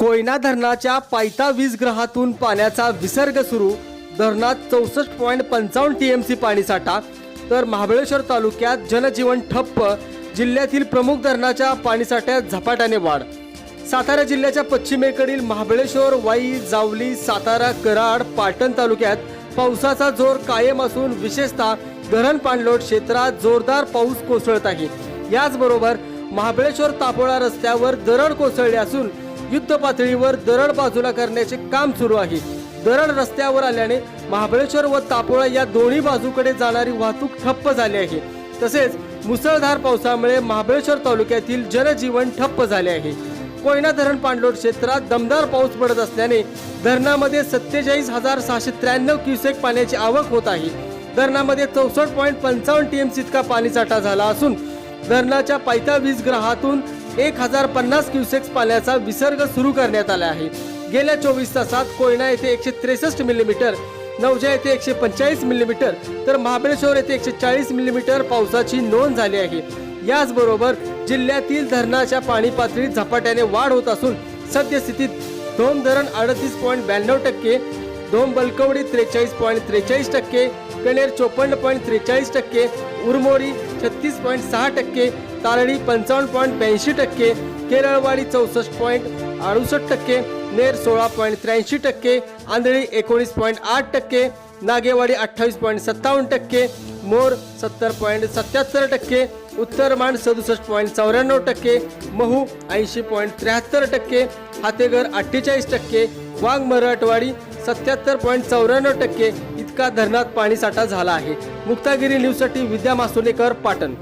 कोयना धरणाच्या पायथा वीज ग्रहातून पाण्याचा विसर्ग सुरू. धरणात चौसष्ट पॉईंट पंचावन्न टी एम सी पाणीसाठा तर महाबळेश्वर तालुक्यात जनजीवन ठप्प. जिल्ह्यातील प्रमुख धरणाच्या पाणीसाठ्यात झपाट्याने वाढ. सातारा जिल्ह्याच्या पश्चिमेकडील महाबळेश्वर वाई जावली सातारा कराड पाटण तालुक्यात पावसाचा जोर कायम असून विशेषतः धरण पाणलोट क्षेत्रात जोरदार पाऊस कोसळत आहे. याचबरोबर महाबळेश्वर तापोळा रस्त्यावर दरड कोसळले असून युद्ध पातळीवर दरड बाजूला करण्याचे काम सुरू आहे. दरड रस्त्यावर आल्याने महाबळेश्वर व तापोळा या दोन्ही बाजूकडे जाणारी वाहतूक ठप्प झाली आहे. तसेच मुसळधार पावसामुळे महाबळेश्वर तालुक्यातील जनजीवन ठप्प झाले आहे. कोयना धरण पाणलोट क्षेत्रात दमदार पाऊस पडत असल्याने धरणामध्ये सत्तेचाळीस हजार सहाशे त्र्याण्णव क्युसेक पाण्याची आवक होत आहे. धरणामध्ये चौसष्ट पॉईंट पंचावन्न टी एम इतका पाणीसाठा झाला असून धरणाच्या पायथा वीज ग्रहातून एक हजार पन्नास क्युसेक्स पाण्याचा विसर्ग सुरू करण्यात आला आहे. गेल्या चोवीस तासात कोयना येथे एकशे त्रेसष्ट मिलीमीटर नवजा येथे एकशे पंचेचाळीस मिलीमीटर तर महाबळेश्वर येथे एकशे चाळीस मिलीमीटर पावसाची नोंद झाली आहे. याचबरोबर जिल्ह्यातील धरणाच्या पाणी पातळीत झपाट्याने वाढ होत असून सद्यस्थितीत धोम धरण अडतीस पॉईंट ब्याण्णव टक्के धोम बलकवडी त्रेचाळीस पॉईंट त्रेचाळीस टक्के कणेर चोपन्न पॉईंट त्रेचाळीस टक्के उरमोरी छत्तीस पॉईंट सहा टक्के तारळी पंचावन्न पॉईंट ब्याऐंशी टक्के केरळवाडी चौसष्ट पॉईंट अडुसष्ट टक्के नेर सोळा पॉईंट त्र्याऐंशी टक्के आंधळी एकोणीस पॉईंट आठ टक्के नागेवाडी अठ्ठावीस पॉईंट सत्तावन्न टक्के मोर सत्तर पॉईंट सत्याहत्तर टक्के उत्तर मांड सदुसष्ट पॉईंट चौऱ्याण्णव टक्के महू ऐंशी पॉईंट त्र्याहत्तर टक्के हातेघर अठ्ठेचाळीस टक्के वाघ मराठवाडी सत्याहत्तर पॉईंट चौऱ्याण्णव टक्के इतका धरणात पाणीसाठा झाला आहे. मुक्तागिरी न्यूजसाठी विद्या मासोलेकर पाटण.